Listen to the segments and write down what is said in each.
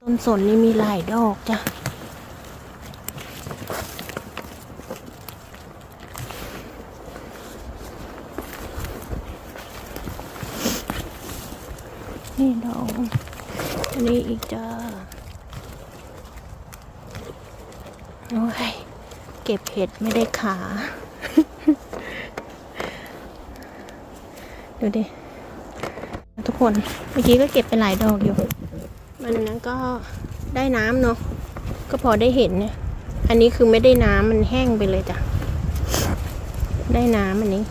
ต้นสนนี่มีหลายดอกจ้ะนี่ดอกอันนี้อีกจ้าโอ้ยเก็บเห็ดไม่ได้ขา ดูดิ ทุกคน เมื่อกี้ก็เก็บไปหลายดอกอยู่ มันนั้นก็ได้น้ำเนาะก็พอได้เห็นเนี่ยอันนี้คือไม่ได้น้ำมันแห้งไปเลยจ้ะได้น้ำอันนี้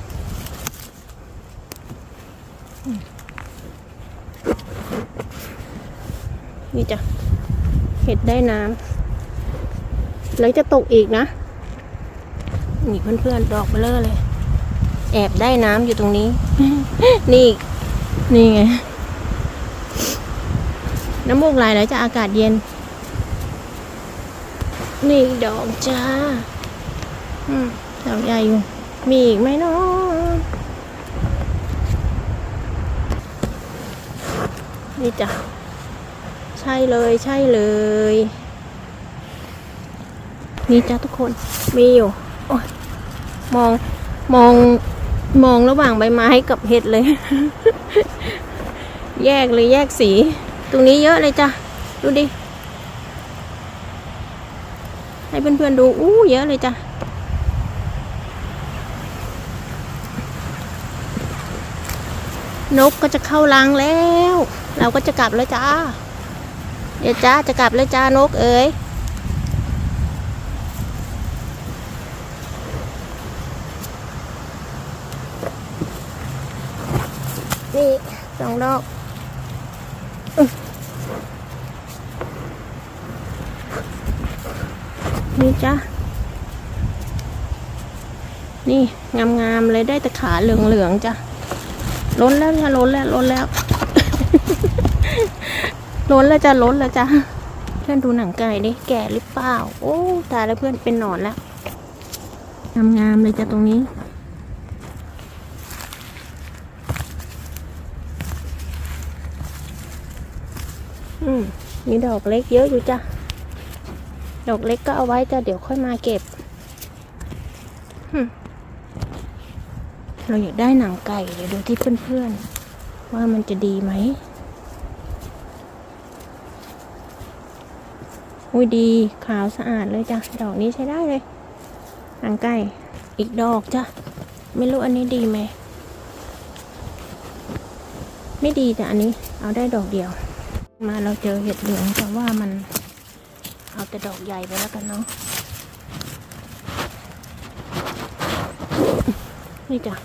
นี่จ้ะเห็ดได้น้ำแล้วจะตกอีกนะ นี่เพื่อนๆดอกเบลอเลย แอบได้น้ำอยู่ตรงนี้ นี่ นี่ไง น้ำมูกไหลแล้วจะอากาศเย็น นี่ดอกจ้าอืมดอกใหญ่อยู่ มีอีกไหมเนาะนี่จ้ะ ใช่เลยใช่เลย นี่จ้ะทุกคนมีอยู่มองมองมองระหว่างใบไม้กับเห็ดเลย แยกเลยแยกสี รงนี้เยอะเลยจ้ะ ดูดิ ให้เพื่อนๆดู อู้เยอะเลยจ้ะ นกก็จะเข้ารังแล้ว เราก็จะกลับแล้วจ้า เดี๋ยวจ้าจะกลับแล้วจ้านกเอ๋ยนี่สองดอกอื้อ นี่จ้ะนี่งามๆเลยได้แต่ขาเหลืองๆจ้ะล้นแล้วจ้ะล้นแล้วล้นแล้วล้นแล้วจ้ะล้นแล้วจ้ะเพื่อนดูหนังไก่ดิแก่หรือเปล่า โอ้ตายแล้วเพื่อนเป็นหนอนแล้วงามๆเลยจ้ะตรงนี้อืมมีดอกเล็กเยอะอยู่จ้ะ ดอกเล็กก็เอาไว้จะเดี๋ยวค่อยมาเก็บ เราอยากได้หนังไก่ เดี๋ยวดูที่เพื่อนๆ ว่ามันจะดีไหม อุ้ยดีขาวสะอาดเลยจ้ะ ดอกนี้ใช้ได้เลย หนังไก่ อีกดอกจ้ะ ไม่รู้อันนี้ดีไหม ไม่ดีจ้ะอันนี้เอาได้ดอกเดียว มาเราเจอเห็ดเหลืองแต่ว่ามัน เอาแต่ดอกใหญ่ไปแล้วกันเนาะนี่จ้ะ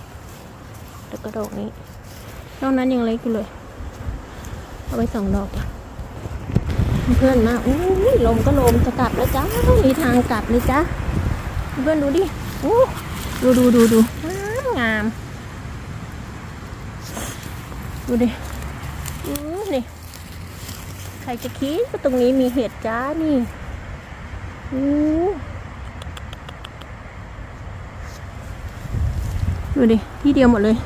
แล้วก็ดอกนี้ นอกนั้นยังเล็กอยู่เลย เอาไปสองดอกจ้ะเพื่อนมาอู้ยลมก็ลมจะกลับแล้วจ้ามีทางกลับเลยจ้าเพื่อนดูดิอู้ดูดูดูดูงาม ดูดิอู้นี่ ใครจะคิดว่าตรงนี้มีเห็ดจ้านี่อู้ ดูดิ ที่เดียวหมดเลย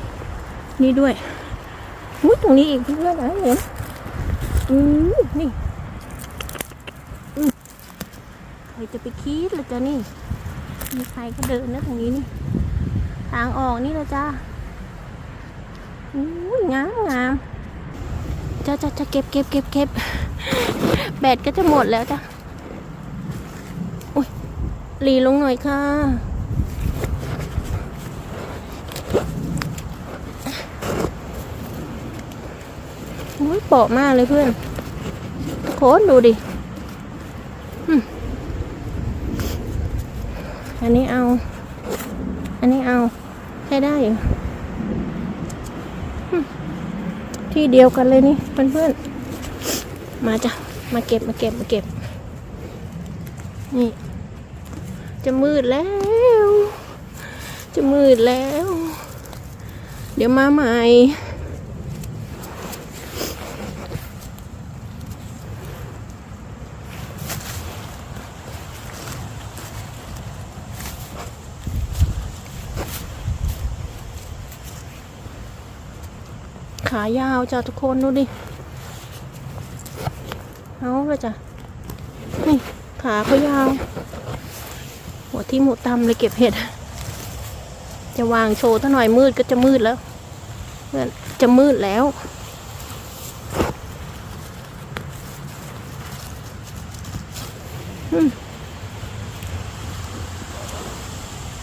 นี่ด้วยอุ้ยตรงนี้อีกเพื่อนๆนะเห็นอือนี่ใครจะไปคิดล่ะจ้านี่ มีใครก็เดินนะตรงนี้นี่ ทางออกนี่ละจ้าอุ้งามงามจ้าจ้าจะเก็บเก็บเก็บเก็บแบตก็จะหมดแล้วจ้ะ หลีลงหน่อยค่ะ อุ้ยเปาะมากเลยเพื่อน โค้นดูดิ อันนี้เอา อันนี้เอาใช้ได้อยู่ที่เดียวกันเลยนี่เพื่อนๆ มาจ้ะ มาเก็บมาเก็บมาเก็บ นี่ จะมืดแล้ว จะมืดแล้ว เดี๋ยวมาใหม่ขายาวจ้ะทุกคนดูดิ เอาเลยจ้ะ นี่ ขาเขายาว หัวที่หมูตำเลยเก็บเห็ด จะวางโชว์ถ้าหน่อยมืดก็จะมืดแล้วเพื่อนจะมืดแล้ว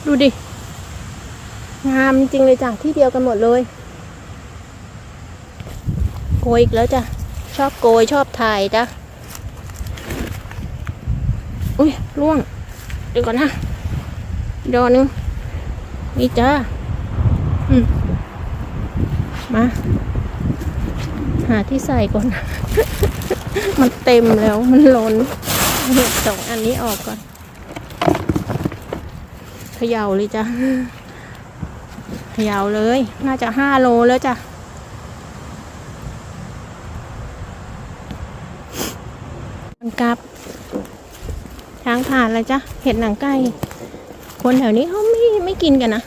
ดูดิ งามจริงเลยจ้ะ ที่เดียวกันหมดเลย โกยอีกแล้วจ้ะ ชอบโกยชอบถ่ายจ้ะ อุ้ยล่วง เดี๋ยวก่อนนะดอหนึงนี่จ้าอืมมา หาที่ใส่ก่อน มันเต็มแล้วมันล้นเนี่ยสองอันนี้ออกก่อนเขย่าเลยจ้ะเขย่าเลย น่าจะห้าโลแล้วจ้ะกับ ช้างผ่านแล้วจ้ะเห็ดหนังไก่คนแถวนี้เขาไม่ไม่กินกันนะ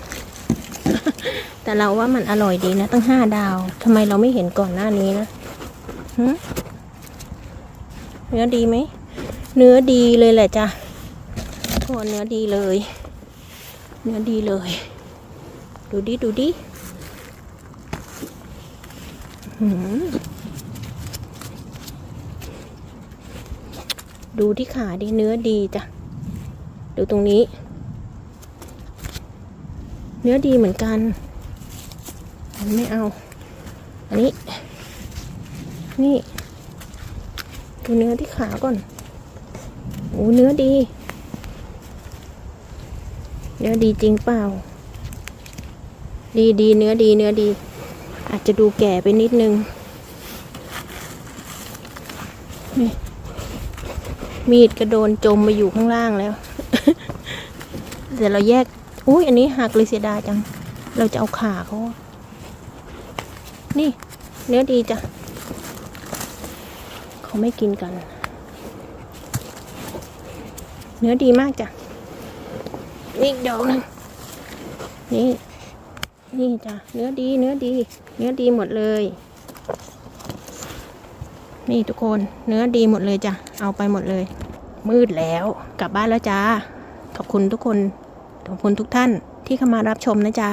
แต่เราว่ามันอร่อยดีนะ ตั้งห้าดาวทำไมเราไม่เห็นก่อนหน้านี้นะเนื้อดีไหม เนื้อดีเลยแหละจ้ะโอ้เนื้อดีเลย เนื้อดีเลย ดูดิ ดูดิ หืม ดูที่ขาดิเนื้อดีจ้ะ ดูตรงนี้ เนื้อดีเหมือนกันมันไม่เอา อันนี้ นี่ ดูเนื้อที่ขาก่อนโอ้เนื้อดี เนื้อดีจริงเปล่า ดีดีเนื้อดีเนื้อดี อาจจะดูแก่ไปนิดนึง นี่ มีดกระโดนจมมาอยู่ข้างล่างแล้ว เดี๋ยวเราแยก อุ้ยอันนี้หักเลยเสียดายจัง เราจะเอาขาเขา นี่ เนื้อดีจ้ะ เขาไม่กินกัน เนื้อดีมากจ้ะ นี่อีกดอกนึงนี่ นี่จ้ะ เนื้อดี เนื้อดี เนื้อดีหมดเลย นี่ทุกคนเนื้อดีหมดเลยจ้ะ เอาไปหมดเลย มืดแล้วกลับบ้านแล้วจ้า ขอบคุณทุกคน ขอบคุณทุกท่านที่เข้ามารับชมนะจ๊ะ